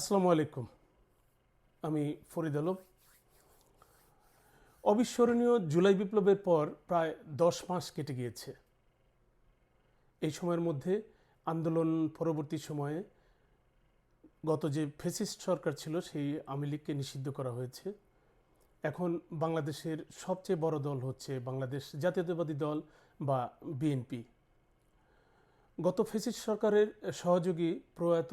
আসসালামু আলাইকুম। আমি ফরিদ আলম। অবিস্মরণীয় জুলাই বিপ্লবের পর প্রায় দশ মাস কেটে গিয়েছে। এই সময়ের মধ্যে আন্দোলন পরবর্তী সময়ে গত যে ফেসিস্ট সরকার ছিল, সেই আওয়ামী লীগকে নিষিদ্ধ করা হয়েছে। এখন বাংলাদেশের সবচেয়ে বড় দল হচ্ছে বাংলাদেশ জাতীয়তাবাদী দল বা বিএনপি। গত ফেসিস্ট সরকারের সহযোগী প্রয়াত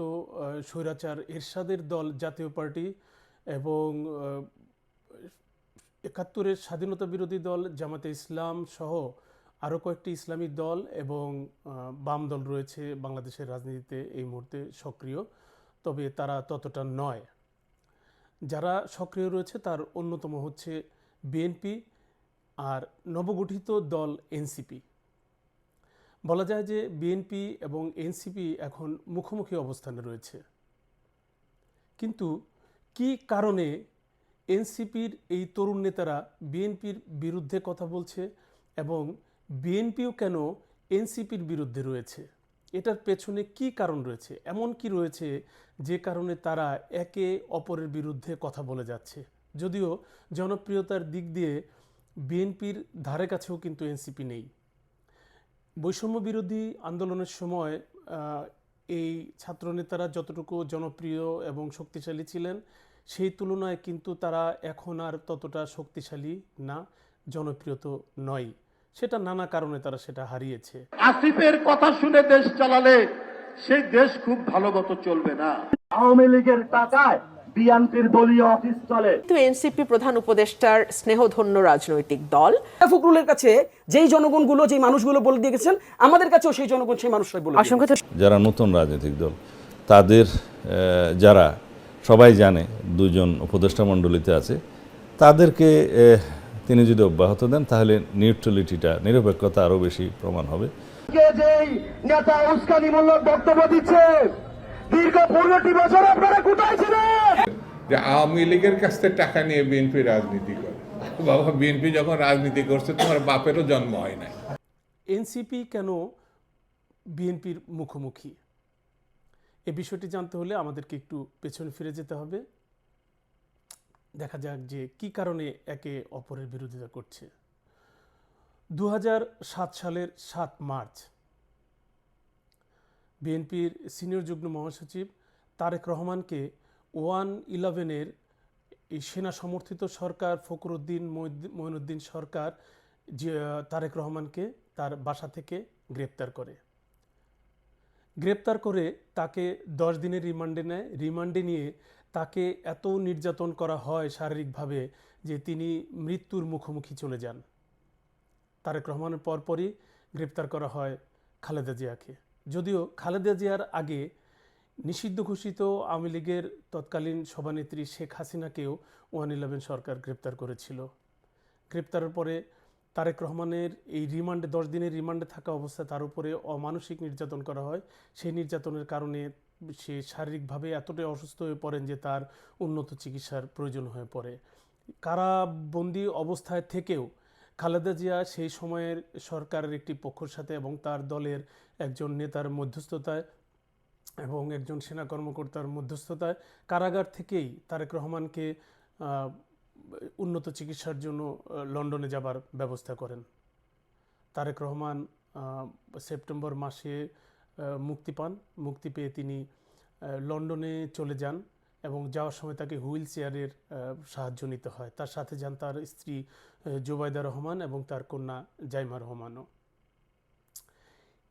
স্বৈরাচার এরশাদের দল জাতীয় পার্টি এবং একাত্তরের স্বাধীনতা বিরোধী দল জামাতে ইসলাম সহ আরও কয়েকটি ইসলামী দল এবং বাম দল রয়েছে বাংলাদেশের রাজনীতিতে এই মুহূর্তে সক্রিয়, তবে তারা ততটা নয়। যারা সক্রিয় রয়েছে তার অন্যতম হচ্ছে বিএনপি আর নবগঠিত দল এনসিপি। বলা যায় যে বিএনপি এবং এনসিপি এখন মুখোমুখি অবস্থানে রয়েছে। কিন্তু কি কারণে এনসিপির এই তরুণ নেতারা বিএনপির বিরুদ্ধে কথা বলছে এবং বিএনপিও কেন এনসিপির বিরুদ্ধে রয়েছে? এটার পেছনে কি কারণ রয়েছে? এমন কি রয়েছে যে কারণে তারা একে অপরের বিরুদ্ধে কথা বলে যাচ্ছে? যদিও জনপ্রিয়তার দিক দিয়ে বিএনপির ধারে কাছেও কিন্তু এনসিপি নেই। বৈষম্য বিরোধী আন্দোলনের সময় এই ছাত্রনেতারা যতটুকু জনপ্রিয় এবং শক্তিশালী ছিলেন সেই তুলনায় কিন্তু তারা এখন আর ততটা শক্তিশালী না জনপ্রিয় তো নয়। সেটা নানা কারণে তারা সেটা হারিয়েছে। আসিফের কথা শুনে দেশ চালালে সেই দেশ খুব ভালো মতো চলবে না। আওয়ামী লীগের টাকায় বিএনপির দলীয় অফিস চলে। কিন্তু এনসিপি প্রধান উপদেষ্টার স্নেহধন্য রাজনৈতিক দল। ফখরুলের কাছে যেই জনগণগুলো যেই মানুষগুলো বলে দিয়ে গেছেন আমাদের কাছেও সেই জনগণ সেই মানুষরাই বলে অসংখ্য যারা নতুন রাজনৈতিক দল তাদের যারা সবাই জানে দুজন উপদেষ্টা মণ্ডলীতে আছে তাদেরকে তিনি যদি অব্যাহত দেন তাহলে নিউট্রালিটিটা নিরপেক্ষতা আরও বেশি প্রমাণ হবে। যেই নেতা উস্কানিমূলক বক্তব্য দিচ্ছে দীর্ঘ পনেরোটি বছর আপনারা কোথায় ছিলেন? যে আওয়ামী লীগের কাছ থেকে টাকা নিয়ে বিএনপি রাজনীতি করে। বাবা বিএনপি যখন রাজনীতি করছে তোমার বাপেরও জন্ম হয় না এনসিপি কেন বিএনপির মুখোমুখি? এ বিষয়টি জানতে হলে আমাদেরকে একটু পেছনে ফিরে যেতে হবে। দেখা যাক যে কি কারণে একে অপরের বিরোধিতা করছে। দু সাত সালের সাত মার্চ বিএনপির সিনিয়র যুগ্ম মহাসচিব তারেক রহমানকে ওয়ান ইলেভেনের এই সেনা সমর্থিত সরকার ফখরুদ্দিন মঈদ- মঈনুদ্দিন সরকার তারেক রহমানকে তার বাসা থেকে গ্রেপ্তার করে। গ্রেপ্তার করে তাকে দশ দিনের রিমান্ডে নেয়। রিমান্ডে নিয়ে তাকে এত নির্যাতন করা হয় শারীরিকভাবে যে তিনি মৃত্যুর মুখোমুখি চলে যান। তারেক রহমানের পরপরই গ্রেপ্তার করা হয় খালেদা জিয়াকে। যদিও খালেদা জিয়ার আগে নিষিদ্ধ ঘোষিত আওয়ামী লীগের তৎকালীন সভানেত্রী শেখ হাসিনাকেও ওয়ান ইলেভেন সরকার গ্রেপ্তার করেছিল। গ্রেপ্তারের পরে তারেক রহমানের এই রিমান্ডে, দশ দিনের রিমান্ডে থাকা অবস্থায় তার উপরে অমানসিক নির্যাতন করা হয়। সেই নির্যাতনের কারণে সে শারীরিকভাবে এতটাই অসুস্থ হয়ে পড়েন যে তার উন্নত চিকিৎসার প্রয়োজন হয়ে পড়ে। কারাবন্দি অবস্থায় থেকেও খালেদা জিয়া সেই সময়ের সরকারের একটি পক্ষর সাথে এবং তার দলের একজন নেতার মধ্যস্থতায় এবং একজন সেনা কর্মকর্তার মধ্যস্থতায় কারাগার থেকেই তারেক রহমানকে উন্নত চিকিৎসার জন্য লন্ডনে যাবার ব্যবস্থা করেন। তারেক রহমান সেপ্টেম্বর মাসে মুক্তি পান। মুক্তি পেয়ে তিনি লন্ডনে চলে যান। এবং যাওয়ার সময় তাকে হুইল চেয়ারের সাহায্য নিতে হয়। তার সাথে যান তার স্ত্রী জোবাইদা রহমান এবং তার কন্যা জাইমা রহমানও।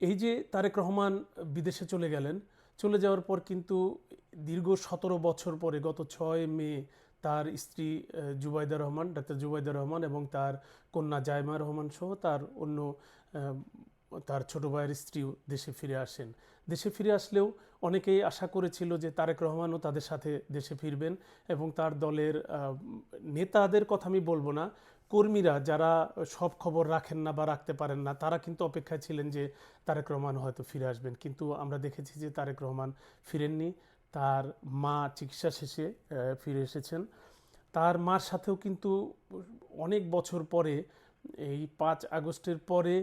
এই যে তারেক রহমান বিদেশে চলে গেলেন, চলে যাওয়ার পর কিন্তু দীর্ঘ সতেরো বছর পরে গত ছয় মে তার স্ত্রী জুবাইদা রহমান, ডাক্তার জুবাইদা রহমান এবং তার কন্যা জায়মা রহমান সহ তার অন্য তার ছোট ভাইয়ের স্ত্রীও দেশে ফিরে আসেন। দেশে ফিরে আসলেও অনেকেই আশা করেছিল যে তারেক রহমানও তাদের সাথে দেশে ফিরবেন এবং তার দলের নেতাদের কথা আমি বলব না, কর্মীরা যারা সব খবর রাখেন না বা রাখতে পারেন না, তারা কিন্তু অপেক্ষায় ছিলেন যে তারেক রহমান হয়তো ফিরে আসবেন। কিন্তু আমরা দেখেছি যে তারেক রহমান ফিরেননি। তার মা চিকিৎসা শেষে ফিরে এসেছেন। তার মার সাথেও কিন্তু অনেক বছর পরে, এই পাঁচ আগস্টের পরে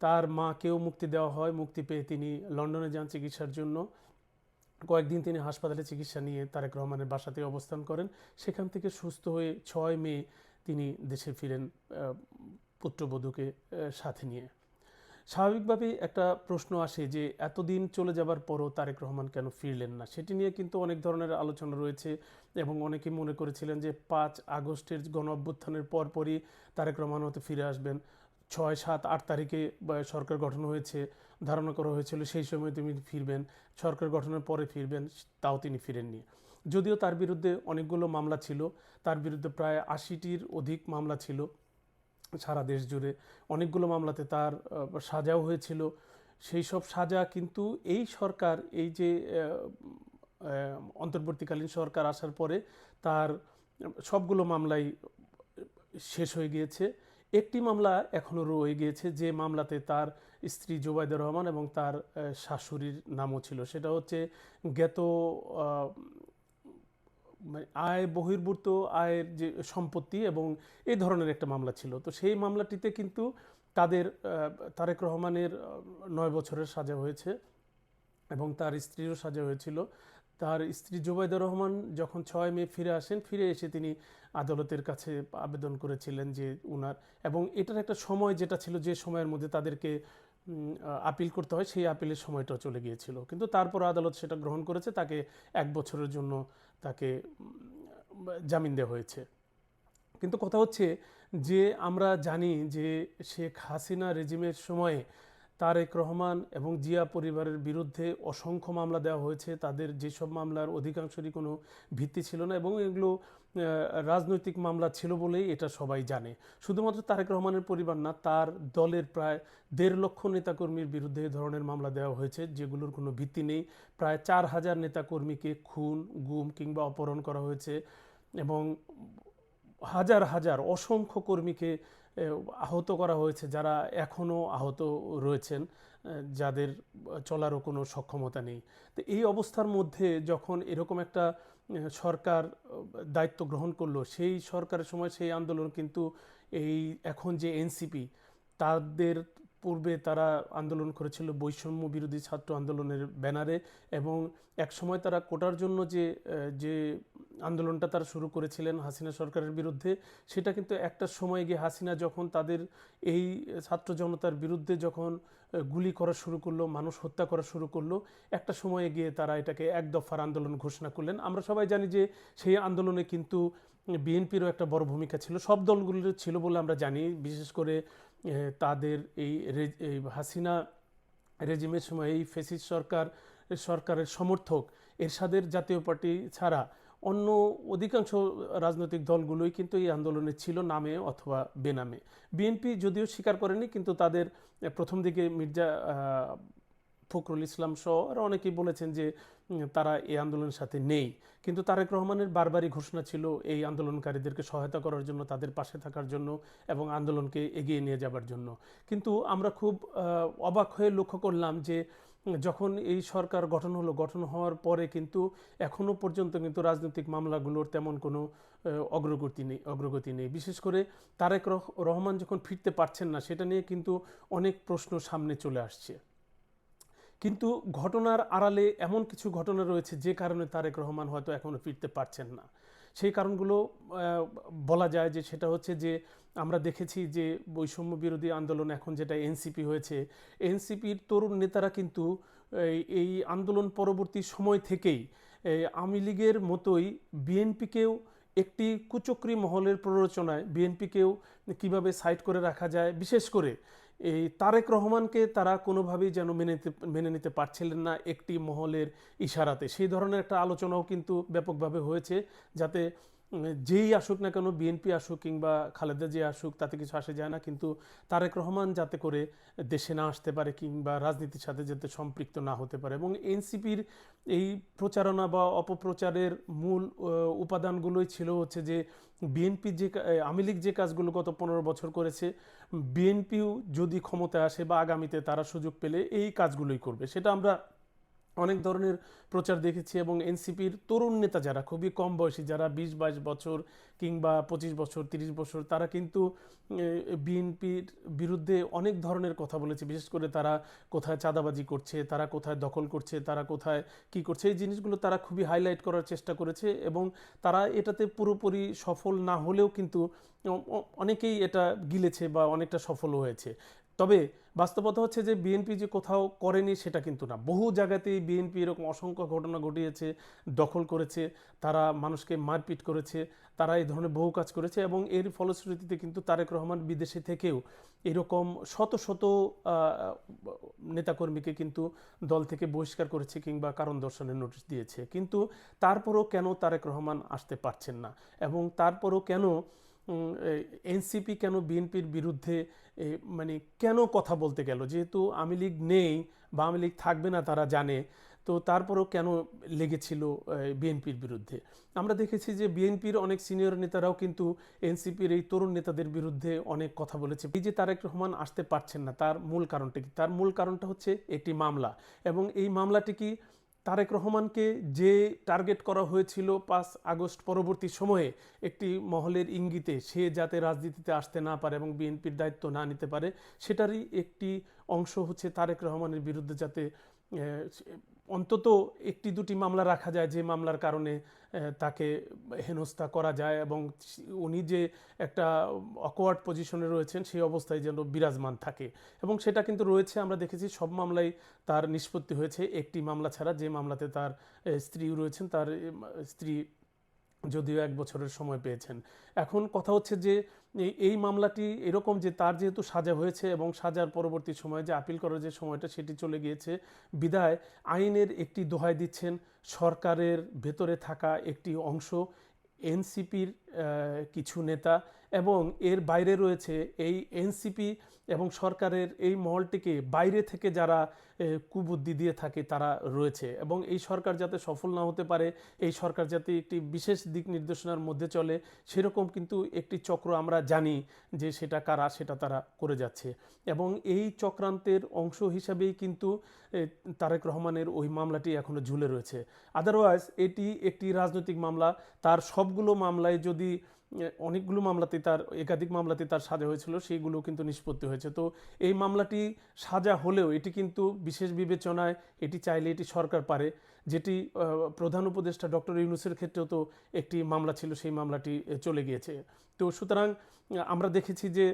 তার মাকেও মুক্তি দেওয়া হয়, মুক্তি পেয়ে তিনি লন্ডনে যান চিকিৎসার জন্য। কয়েকদিন তিনি হাসপাতালে চিকিৎসা নিয়ে তারেক রহমানের বাসাতে অবস্থান করেন। সেখান থেকে সুস্থ হয়ে ছয় মে তিনি দেশে ফিরেন পুত্রবধূকে সাথে নিয়ে। স্বাভাবিকভাবেই একটা প্রশ্ন আসে যে, এতদিন চলে যাবার পরও তারেক রহমান কেন ফিরলেন না? সেটি নিয়ে কিন্তু অনেক ধরনের আলোচনা রয়েছে এবং অনেকে মনে করেছিলেন যে, পাঁচ আগস্টের গণ অভ্যুত্থানের পরপরই তারেক রহমান হতে ফিরে আসবেন। ছয় সাত আট তারিখে সরকার গঠন হয়েছে, ধারণা করা হয়েছিল, সেই সময় তিনি ফিরবেন। সরকার গঠনের পরে ফিরবেন, তাও তিনি ফিরেননি। যদিও তার বিরুদ্ধে অনেকগুলো মামলা ছিল, তার বিরুদ্ধে প্রায় আশিটির অধিক মামলা ছিল, সারা দেশ জুড়ে। অনেকগুলো মামলাতে তার সাজাও হয়েছিল। সেই সব সাজা কিন্তু এই সরকার, এই যে অন্তর্বর্তীকালীন সরকার আসার পরে তার সবগুলো মামলাই শেষ হয়ে গিয়েছে। একটি মামলা এখনও রয়ে গিয়েছে, যে মামলাতে তার স্ত্রী জোবাইদা রহমান এবং তার শাশুড়ির নামও ছিল। সেটা হচ্ছে জ্ঞাত মানে আয়, বহির্ভূত আয়ের যে সম্পত্তি এবং এই ধরনের একটা মামলা ছিল। তো সেই মামলাটিতে কিন্তু তাদের তারেক রহমানের নয় বছরের সাজা হয়েছে এবং তার স্ত্রীরও সাজা হয়েছিল। তার স্ত্রী জোবাইদা রহমান যখন ছয় মে ফিরে আসেন, ফিরে এসে তিনি আদালতের কাছে আবেদন করেছিলেন যে উনার, এবং এটার একটা সময় যেটা ছিল, যে সময়ের মধ্যে তাদেরকে আপিল করতে হয়, সেই আপিলের সময়টা চলে গিয়েছিল। কিন্তু তারপর আদালত সেটা গ্রহণ করেছে, তাকে এক বছরের জন্য তাকে জামিন দেওয়া হয়েছে। কিন্তু কথা হচ্ছে যে আমরা জানি যে শেখ হাসিনা রেজিমের সময়ে তারেক রহমান এবং জিয়া পরিবারের বিরুদ্ধে অসংখ্য মামলা দেওয়া হয়েছে। তাদের যেসব মামলার অধিকাংশেরই কোনো ভিত্তি ছিল না এবং এগুলো রাজনৈতিক মামলা ছিল বলেই এটা সবাই জানে। শুধুমাত্র তারেক রহমানের পরিবার না, তার দলের প্রায় দেড় লক্ষ নেতাকর্মীর বিরুদ্ধে এ ধরনের মামলা দেওয়া হয়েছে, যেগুলোর কোনো ভিত্তি নেই। প্রায় চার হাজার নেতাকর্মীকে খুন, গুম কিংবা অপহরণ করা হয়েছে এবং হাজার হাজার অসংখ্য কর্মীকে আহত করা হয়েছে, যারা এখনও আহত রয়েছেন যাদের চলারও কোনো সক্ষমতা নেই। তো এই অবস্থার মধ্যে যখন এরকম একটা সরকার দায়িত্ব গ্রহণ করল, সেই সরকারের সময় সেই আন্দোলন কিন্তু এই এখন যে এনসিপি, তাদের পূর্বে তারা আন্দোলন করেছিল বৈষম্য বিরোধী ছাত্র আন্দোলনের ব্যানারে এবং একসময় তারা কোটার জন্য যে যে আন্দোলনটা তারা শুরু করেছিলেন হাসিনা সরকারের বিরুদ্ধে। সেটা কিন্তু একটা সময় গিয়ে হাসিনা যখন তাদের এই ছাত্র জনতার বিরুদ্ধে যখন গুলি করা শুরু করল, মানুষ হত্যা করা শুরু করল, একটা সময়ে গিয়ে তারা এটাকে এক দফার আন্দোলন ঘোষণা করলেন। আমরা সবাই জানি যে সেই আন্দোলনে কিন্তু বিএনপিরও একটা বড় ভূমিকা ছিল। সব দলগুলির ছিল বলে আমরা জানি। বিশেষ করে তাদের এই হাসিনা রেজিমের সময় এই ফেসিস সরকার, সরকারের সমর্থক এরশাদের জাতীয় পার্টি ছাড়া অন্য অধিকাংশ রাজনৈতিক দলগুলোই কিন্তু এই আন্দোলনে ছিল নামে অথবা বেনামে। বিএনপি যদিও স্বীকার করেনি, কিন্তু তাদের প্রথম দিকে মির্জা ফখরুল ইসলাম সহ আরও অনেকেই বলেছেন যে তারা এই আন্দোলনের সাথে নেই। কিন্তু তারেক রহমানের বারবারই ঘোষণা ছিল এই আন্দোলনকারীদেরকে সহায়তা করার জন্য, তাদের পাশে থাকার জন্য এবং আন্দোলনকে এগিয়ে নিয়ে যাবার জন্য। কিন্তু আমরা খুব অবাক হয়ে লক্ষ্য করলাম যে যখন এই সরকার গঠন হলো, গঠন হওয়ার পরে কিন্তু এখনও পর্যন্ত কিন্তু রাজনৈতিক মামলাগুলোর তেমন কোনো অগ্রগতি নেই অগ্রগতি নেই। বিশেষ করে তারেক রহ- রহমান যখন ফিরতে পারছেন না, সেটা নিয়ে কিন্তু অনেক প্রশ্ন সামনে চলে আসছে। কিন্তু ঘটনার আড়ালে এমন কিছু ঘটনা রয়েছে যে কারণে তারেক রহমান হয়তো এখনও ফিরতে পারছেন না। সেই কারণগুলো বলা যায় যে সেটা হচ্ছে যে আমরা দেখেছি যে বৈষম্য বিরোধী আন্দোলন এখন যেটা এনসিপি হয়েছে এনসিপির তরুণ নেতারা কিন্তু এই- আন্দোলন পরবর্তী সময় থেকেই আওয়ামী লীগের মতোই বিএনপিকেও একটি কুচক্রি মহলের প্ররোচনায় বিএনপিকেও কীভাবে সাইড করে রাখা যায়, বিশেষ করে এই তারেক রহমানকে তারা কোনোভাবেই যেন মেনে মেনে নিতে পারছিলেন না একটি মহলের ইশারাতে। সেই ধরনের একটা আলোচনাও কিন্তু ব্যাপকভাবে হয়েছে, যাতে যেই আসুক না কেন বিএনপি আসুক কিংবা খালেদা যে আসুক, তাতে কিছু আসে যায় না। কিন্তু তারেক রহমান যাতে করে দেশে না আসতে পারে কিংবা রাজনীতির সাথে যাতে সম্পৃক্ত না হতে পারে এবং এনসিপির এই প্রচারণা বা অপপ্রচারের মূল উপাদানগুলোই ছিল হচ্ছে যে বিএনপি যে আওয়ামী লীগ যে কাজগুলো গত পনেরো বছর করেছে বিএনপিও যদি ক্ষমতায় আসে বা আগামীতে তারা সুযোগ পেলে এই কাজগুলোই করবে। সেটা আমরা অনেক ধরনের প্রচার দেখেছি এবং এনসিপির তরুণ নেতা যারা, খুবই কম বয়সী যারা, বিশ, বাইশ বছর কিংবা পঁচিশ বছর, তিরিশ বছর, তারা কিন্তু বিএনপির বিরুদ্ধে অনেক ধরনের কথা বলেছে। বিশেষ করে তারা কোথায় চাঁদাবাজি করছে, তারা কোথায় দখল করছে, তারা কোথায় কি করছে, এই জিনিসগুলো তারা খুবই হাইলাইট করার চেষ্টা করেছে এবং তারা এটাতে পুরোপুরি সফল না হলেও কিন্তু অনেকেই এটা গিলেছে বা অনেকটা সফল হয়েছে। তবে বাস্তবতা হচ্ছে যে বিএনপি যে কোথাও করেনি সেটা কিন্তু না। বহু জায়গাতেই বিএনপি এরকম অসংখ্য ঘটনা ঘটিয়েছে, দখল করেছে, তারা মানুষকে মারপিট করেছে, তারা এই ধরনের বহু কাজ করেছে এবং এর ফলশ্রুতিতে কিন্তু তারেক রহমান বিদেশে থেকেও এরকম শত শত নেতাকর্মীকে কিন্তু দল থেকে বহিষ্কার করেছে কিংবা কারণ দর্শনের নোটিশ দিয়েছে। কিন্তু তারপরও কেন তারেক রহমান আসতে পারছেন না? এবং তারপরও কেন এনসিপি কেন বিএনপির বিরুদ্ধে মানে কেন কথা বলতে গেল? যেহেতু আওয়ামী লীগ নেই বা আওয়ামী লীগ থাকবে না তারা জানে, তো তারপরও কেন লেগেছিল বিএনপির বিরুদ্ধে? আমরা দেখেছি যে বিএনপির অনেক সিনিয়র নেতারাও কিন্তু এনসিপির এই তরুণ নেতাদের বিরুদ্ধে অনেক কথা বলেছে। এই যে তারেক রহমান আসতে পারছেন না, তার মূল কারণটা কি? তার মূল কারণটা হচ্ছে একটি মামলা। এবং এই মামলাটি কি তারেক রহমানকে যে টার্গেট করা হয়েছিল পাঁচ আগস্ট পরবর্তী সময়ে একটি মহলের ইঙ্গিতে, সে যাতে রাজনীতিতে আসতে না পারে এবং বিএনপির দায়িত্ব না নিতে পারে, সেটারই একটি অংশ হচ্ছে তারেক রহমানের বিরুদ্ধে যাতে অন্তত একটি দুটি মামলা রাখা যায় যে মামলার কারণে তাকে হেনস্থা করা যায় এবং উনি যে একটা অকওয়ার্ড পজিশনে রয়েছেন, সেই অবস্থায় যেন বিরাজমান থাকে। এবং সেটা কিন্তু রয়েছে, আমরা দেখেছি সব মামলায় তার নিষ্পত্তি হয়েছে। একটি মামলা ছাড়া যে মামলাতে তার স্ত্রী রয়েছেন, তার স্ত্রী যদিও এক বছরের সময় পেয়েছেন। এখন কথা হচ্ছে যে, এই মামলাটি এরকম যে তার যেহেতু সাজা হয়েছে এবং সাজার পরবর্তী সময়ে যে আপিল করার যে সময়টা সেটি চলে গিয়েছে, বিদায় আইনের একটি দোহাই দিচ্ছেন সরকারের ভেতরে থাকা একটি অংশ, এনসিপির কিছু নেতা এবং এর বাইরে রয়েছে এই এনসিপি এবং সরকারের এই মহলটিকে বাইরে থেকে যারা কুবুদ্ধি দিয়ে থাকে তারা রয়েছে। এবং এই সরকার যাতে সফল না হতে পারে, এই সরকার যাতে একটি বিশেষ দিক নির্দেশনার মধ্যে চলে, সেরকম কিন্তু একটি চক্র আমরা জানি যে সেটা কারা, সেটা তারা করে যাচ্ছে। এবং এই চক্রান্তের অংশ হিসাবেই কিন্তু তারেক রহমানের ওই মামলাটি এখনও ঝুলে রয়েছে। আদারওয়াইজ এটি একটি রাজনৈতিক মামলা। তার সবগুলো মামলায় যদি অনেকগুলো মামলাতে তার, একাধিক মামলাতে তার সাজা হয়েছিল সেইগুলো কিন্তু নিষ্পত্তি হয়েছে। তো এই মামলাটি সাজা হলেও এটি কিন্তু বিশেষ বিবেচনায় এটি চাইলে এটি সরকার পারে। যেটি প্রধান উপদেষ্টা ডক্টর ইউনুসের ক্ষেত্রেও তো একটি মামলা ছিল, সেই মামলাটি চলে গিয়েছে। তো সুতরাং, আমরা দেখেছি যে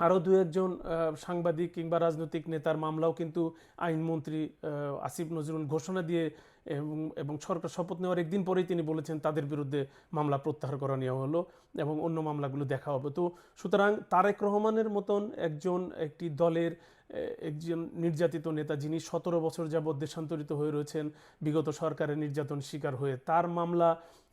আরও দু একজন সাংবাদিক কিংবা রাজনৈতিক নেতার মামলাও কিন্তু আইনমন্ত্রী আসিফ নজরুল ঘোষণা দিয়ে এবং সরকার শপথ নেওয়ার একদিন পরেই তিনি বলেছেন তাদের বিরুদ্ধে মামলা প্রত্যাহার করা নেওয়া হলো এবং অন্য মামলাগুলো দেখা হবে। তো সুতরাং তারেক রহমানের মতন একজন একটি দলের একজন নির্যাতিত নেতা যিনি সতেরো বছর যাবৎ দেশান্তরিত হয়ে রয়েছেন, বিগত সরকারের নির্যাতন শিকার হয়ে, তার মামলা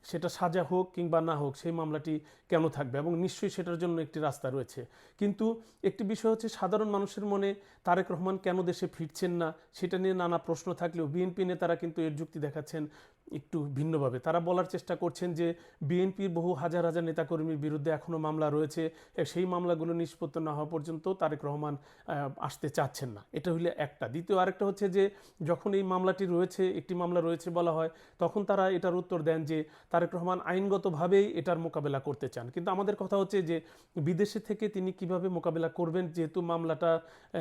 সেটা সাজা হোক কিংবা না হোক, সেই মামলাটি কেন থাকবে? এবং নিশ্চয়ই সেটার জন্য একটি রাস্তা রয়েছে। কিন্তু একটি বিষয় হচ্ছে, সাধারণ মানুষের মনে তারেক রহমান কেন দেশে ফিরছেন না? সেটা নিয়ে নানা প্রশ্ন থাকলেও বিএনপি নেতারা কিন্তু এর যুক্তি দেখাচ্ছেন একটু ভিন্নভাবে। তারা বলার চেষ্টা করছেন যে, বিএনপির বহু হাজার হাজার নেতাকর্মীর বিরুদ্ধে এখনও মামলা রয়েছে সেই মামলাগুলো নিষ্পত্তি না হওয়া পর্যন্ত তারেক রহমান আসতে চাচ্ছেন না। এটা হইলে একটা। দ্বিতীয়, আরেকটা হচ্ছে যে, যখন এই মামলাটি রয়েছে, একটি মামলা রয়েছে বলা হয়, তখন তারা এটার উত্তর দেন যে, তারেক রহমান আইনগতভাবেই এটার মোকাবেলা করতে চান। কিন্তু আমাদের কথা হচ্ছে যে, বিদেশে থেকে তিনি কীভাবে মোকাবেলা করবেন, যেহেতু মামলাটা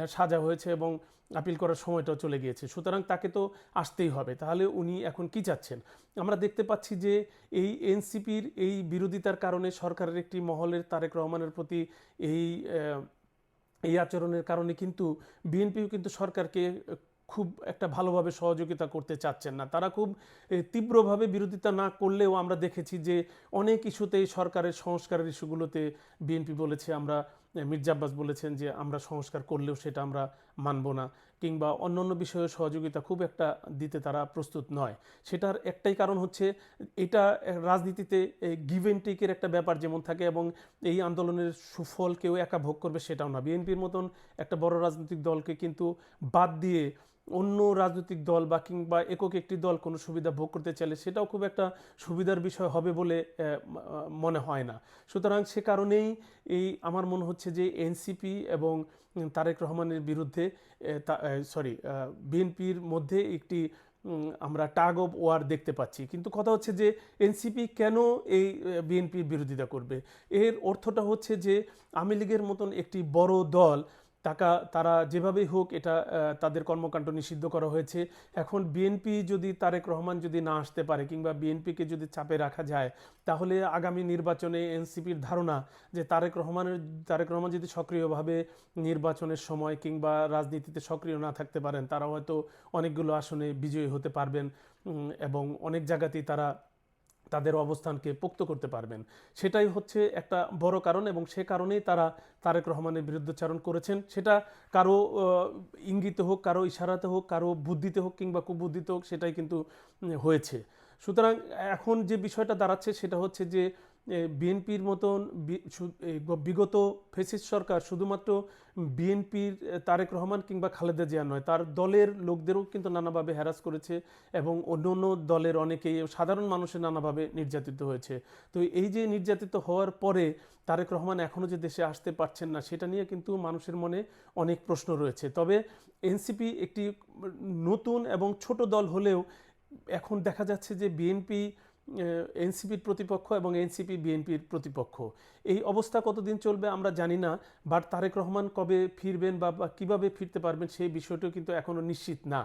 সাজা হয়েছে এবং আপিল করার সময়টাও চলে গিয়েছে। সুতরাং তাকে তো আসতেই হবে। তাহলে উনি এখন কি চাচ্ছেন? আমরা দেখতে পাচ্ছি যে এই এনসিপির এই বিরোধিতার কারণে সরকারের একটি মহলের তারেক রহমানের প্রতি এই এই আচরণের কারণে কিন্তু বিএনপিও কিন্তু সরকারকে খুব একটা ভালোভাবে সহযোগিতা করতে চাচ্ছেন না। তারা খুব তীব্রভাবে বিরোধিতা না করলেও আমরা দেখেছি যে অনেক ইস্যুতেই সরকারের সংস্কারের ইস্যুগুলোতে বিএনপি বলেছে আমরা মির্জা আব্বাস বলেছেন যে আমরা সংস্কার করলেও সেটা আমরা মানব না, কিংবা অন্য অন্য বিষয়ে সহযোগিতা খুব একটা দিতে তারা প্রস্তুত নয়। সেটার একটাই কারণ হচ্ছে এটা রাজনীতিতে গিভ অ্যান্ড টেকের একটা ব্যাপার যেমন থাকে এবং এই আন্দোলনের সুফল কেউ একা ভোগ করবে সেটাও না। বিএনপির মতন একটা বড় রাজনৈতিক দলকে কিন্তু বাদ দিয়ে অন্য রাজনৈতিক দল বা কিংবা একক একটি দল কোনো সুবিধা ভোগ করতে চাইলে সেটাও খুব একটা সুবিধার বিষয় হবে বলে মনে হয় না। সুতরাং সে কারণেই এই আমার মনে হচ্ছে যে এনসিপি এবং তারেক রহমানের বিরুদ্ধে সরি বিএনপির মধ্যে একটি আমরা টাগ অফ ওয়ার দেখতে পাচ্ছি। কিন্তু কথা হচ্ছে যে এনসিপি কেন এই বিএনপির বিরোধিতা করবে? এর অর্থটা হচ্ছে যে আওয়ামী লীগের মতন একটি বড় দল টাকা তারা যেভাবেই হোক এটা তাদের কর্মকাণ্ড নিষিদ্ধ করা হয়েছে। এখন বিএনপি যদি তারেক রহমান যদি না আসতে পারে কিংবা বিএনপিকে যদি চাপে রাখা যায়, তাহলে আগামী নির্বাচনে এনসিপির ধারণা যে তারেক রহমানের, তারেক রহমান যদি সক্রিয়ভাবে নির্বাচনের সময় কিংবা রাজনীতিতে সক্রিয় না থাকতে পারেন, তারা হয়তো অনেকগুলো আসনে বিজয়ী হতে পারবেন এবং অনেক জায়গাতেই তারা তাদের অবস্থানকে পোক্ত করতে পারবেন। সেটাই হচ্ছে একটা বড় কারণ এবং সে কারণেই তারা তারেক রহমানের বিরুদ্ধচারণ করেছেন। সেটা কারও ইঙ্গিতে হোক, কারও ইশারাতে হোক, কারও বুদ্ধিতে হোক কিংবা কুবুদ্ধিতে হোক সেটাই কিন্তু হয়েছে। সুতরাং এখন যে বিষয়টা দাঁড়াচ্ছে সেটা হচ্ছে যে বিএনপির মতন বিগত ফেসিস সরকার শুধুমাত্র বিএনপির তারেক রহমান কিংবা খালেদা জিয়া নয়, তার দলের লোকদেরও কিন্তু নানাভাবে হ্যারাস করেছে এবং অন্য অন্য দলের অনেকেই সাধারণ মানুষের নানাভাবে নির্যাতিত হয়েছে। তো এই যে নির্যাতিত হওয়ার পরে তারেক রহমান এখনও যে দেশে আসতে পারছেন না, সেটা নিয়ে কিন্তু মানুষের মনে অনেক প্রশ্ন রয়েছে। তবে এনসিপি একটি নতুন এবং ছোট দল হলেও এখন দেখা যাচ্ছে যে বিএনপি এনসিপির প্রতিপক্ষ এবং এনসিপি বিএনপির প্রতিপক্ষ। এই অবস্থা কতদিন চলবে আমরা জানি না, বাট তারেক রহমান কবে ফিরবেন বা কীভাবে ফিরতে পারবেন সেই বিষয়টিও কিন্তু এখনও নিশ্চিত না।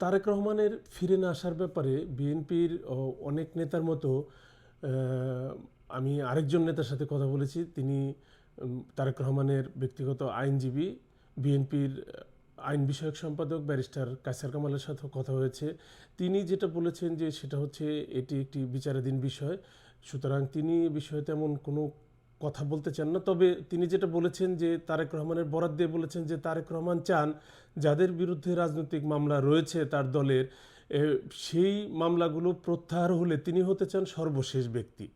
তারেক রহমানের ফিরে না আসার ব্যাপারে বিএনপির অনেক নেতার মতো আমি আরেকজন নেতার সাথে কথা বলেছি। তিনি তারেক রহমানের ব্যক্তিগত আইনজীবী, বিএনপির আইন বিষয়ক সম্পাদক ব্যারিস্টার কাসার কামালের সাথে কথা হয়েছে। তিনি যেটা বলেছেন যে সেটা হচ্ছে এটি একটি বিচারাধীন বিষয়। সুতরাং তিনি বিষয়ে তেমন কোনো কথা বলতে চান না। তবে তিনি যেটা বলেছেন যে তারেক রহমানের বরাদ দিয়ে বলেছেন যে তারেক রহমান চান যাদের বিরুদ্ধে রাজনৈতিক মামলা রয়েছে তার দলের সেই মামলাগুলো প্রত্যাহার হলে তিনি হতে চান সর্বশেষ ব্যক্তি।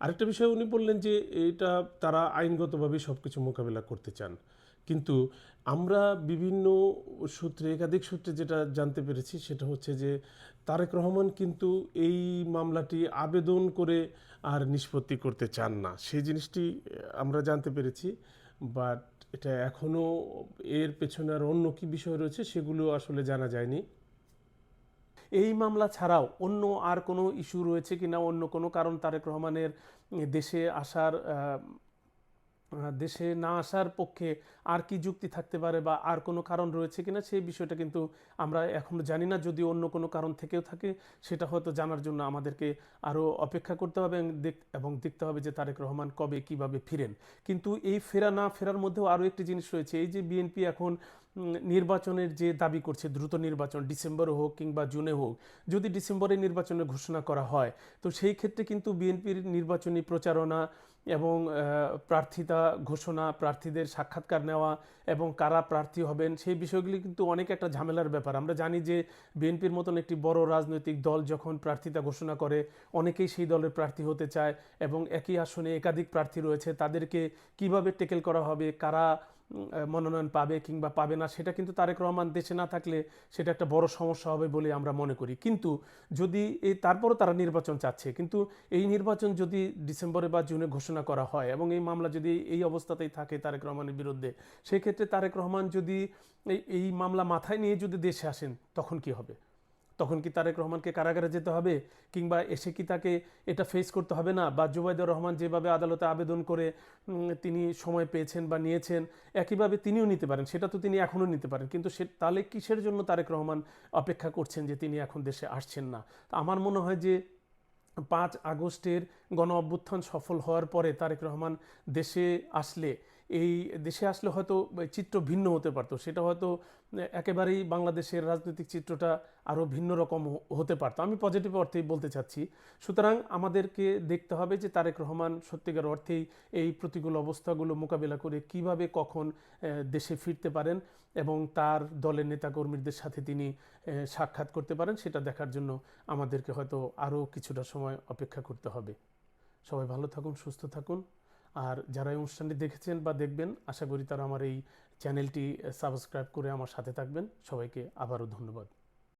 আরেকটা বিষয় উনি বললেন যে এটা তারা আইনগতভাবে সব কিছু মোকাবেলা করতে চান। কিন্তু আমরা বিভিন্ন সূত্রে, একাধিক সূত্রে যেটা জানতে পেরেছি সেটা হচ্ছে যে তারেক রহমান কিন্তু এই মামলাটি আবেদন করে আর নিষ্পত্তি করতে চান না। সেই জিনিসটি আমরা জানতে পেরেছি, বাট এটা এখনও এর পেছনে আর অন্য কি বিষয় রয়েছে সেগুলো আসলে জানা যায়নি। এই মামলা ছাড়াও অন্য আর কোনো ইস্যু রয়েছে কিনা, অন্য কোনো কারণ তারেক রহমানের দেশে আসার দেশে না আসার পক্ষে আর কি যুক্তি থাকতে পারে বা আর কোনো কারণ রয়েছে কিনা সেই বিষয়টা কিন্তু আমরা এখনও জানি না, যদি অন্য কোনো কারণ থেকেও থাকে সেটা হয়তো জানার জন্য আমাদেরকে আরও অপেক্ষা করতে হবে এবং দেখতে হবে যে তারেক রহমান কবে কীভাবে ফিরেন। কিন্তু এই ফেরা না ফেরার মধ্যেও আরও একটি জিনিস রয়েছে, এই যে বিএনপি এখন নির্বাচনের যে দাবি করছে, দ্রুত নির্বাচন, ডিসেম্বরে হোক কিংবা জুনে হোক, যদি ডিসেম্বরে নির্বাচনের ঘোষণা করা হয়, তো সেই ক্ষেত্রে কিন্তু বিএনপির নির্বাচনী প্রচারণা এবং প্রার্থিতা ঘোষণা, প্রার্থীদের সাক্ষাৎকার নেওয়া এবং কারা প্রার্থী হবেন, সেই বিষয়গুলি কিন্তু অনেক একটা ঝামেলার ব্যাপার। আমরা জানি যে বিএনপির মতন একটি বড় রাজনৈতিক দল যখন প্রার্থিতা ঘোষণা করে, অনেকেই সেই দলের প্রার্থী হতে চায় এবং একই আসনে একাধিক প্রার্থী রয়েছে। তাদেরকে কীভাবে টেকেল করা হবে, কারা মনোনয়ন পাবে কিংবা পাবে না, সেটা কিন্তু তারেক রহমান দেশে না থাকলে সেটা একটা বড় সমস্যা হবে বলে আমরা মনে করি। কিন্তু যদি এই, তারপরও তারা নির্বাচন চাচ্ছে, কিন্তু এই নির্বাচন যদি ডিসেম্বরে বা জুনে ঘোষণা করা হয় এবং এই মামলা যদি এই অবস্থাতেই থাকে তারেক রহমানের বিরুদ্ধে, সেক্ষেত্রে তারেক রহমান যদি এই মামলা মাথায় নিয়ে যদি দেশে আসেন, তখন কি হবে? তখন কি তারেক রহমানকে কারাগারে যেতে হবে কিংবা এসে কি তাকে এটা ফেস করতে হবে না? বা জুবাইদুর রহমান যেভাবে আদালতে আবেদন করে তিনি সময় পেয়েছেন বা নিয়েছেন, একইভাবে তিনিও নিতে পারেন। সেটা তো তিনি এখনও নিতে পারেন। কিন্তু সে তাহলে কিসের জন্য তারেক রহমান অপেক্ষা করছেন যে তিনি এখন দেশে আসছেন না? আমার মনে হয় যে পাঁচ আগস্টের গণ অভ্যুত্থান সফল হওয়ার পরে তারেক রহমান দেশে আসলে এই দেশে আসলে হয়তো চিত্র ভিন্ন হতে পারতো। সেটা হয়তো একেবারেই বাংলাদেশের রাজনৈতিক চিত্রটা আরও ভিন্ন রকম হতে পারতো। আমি পজিটিভ অর্থেই বলতে চাচ্ছি। সুতরাং আমাদেরকে দেখতে হবে যে তারেক রহমান সত্যিকার অর্থেই এই প্রতিকূল অবস্থাগুলো মোকাবিলা করে কীভাবে কখন দেশে ফিরতে পারেন এবং তার দলের নেতাকর্মীদের সাথে তিনি সাক্ষাৎ করতে পারেন, সেটা দেখার জন্য আমাদেরকে হয়তো আরও কিছুটা সময় অপেক্ষা করতে হবে। সবাই ভালো থাকুন, সুস্থ থাকুন। আর যারা এই অনুষ্ঠানটি দেখেছেন বা দেখবেন, আশা করি তারা আমার এই চ্যানেলটি সাবস্ক্রাইব করে আমার সাথে থাকবেন। সবাইকে আবারও ধন্যবাদ।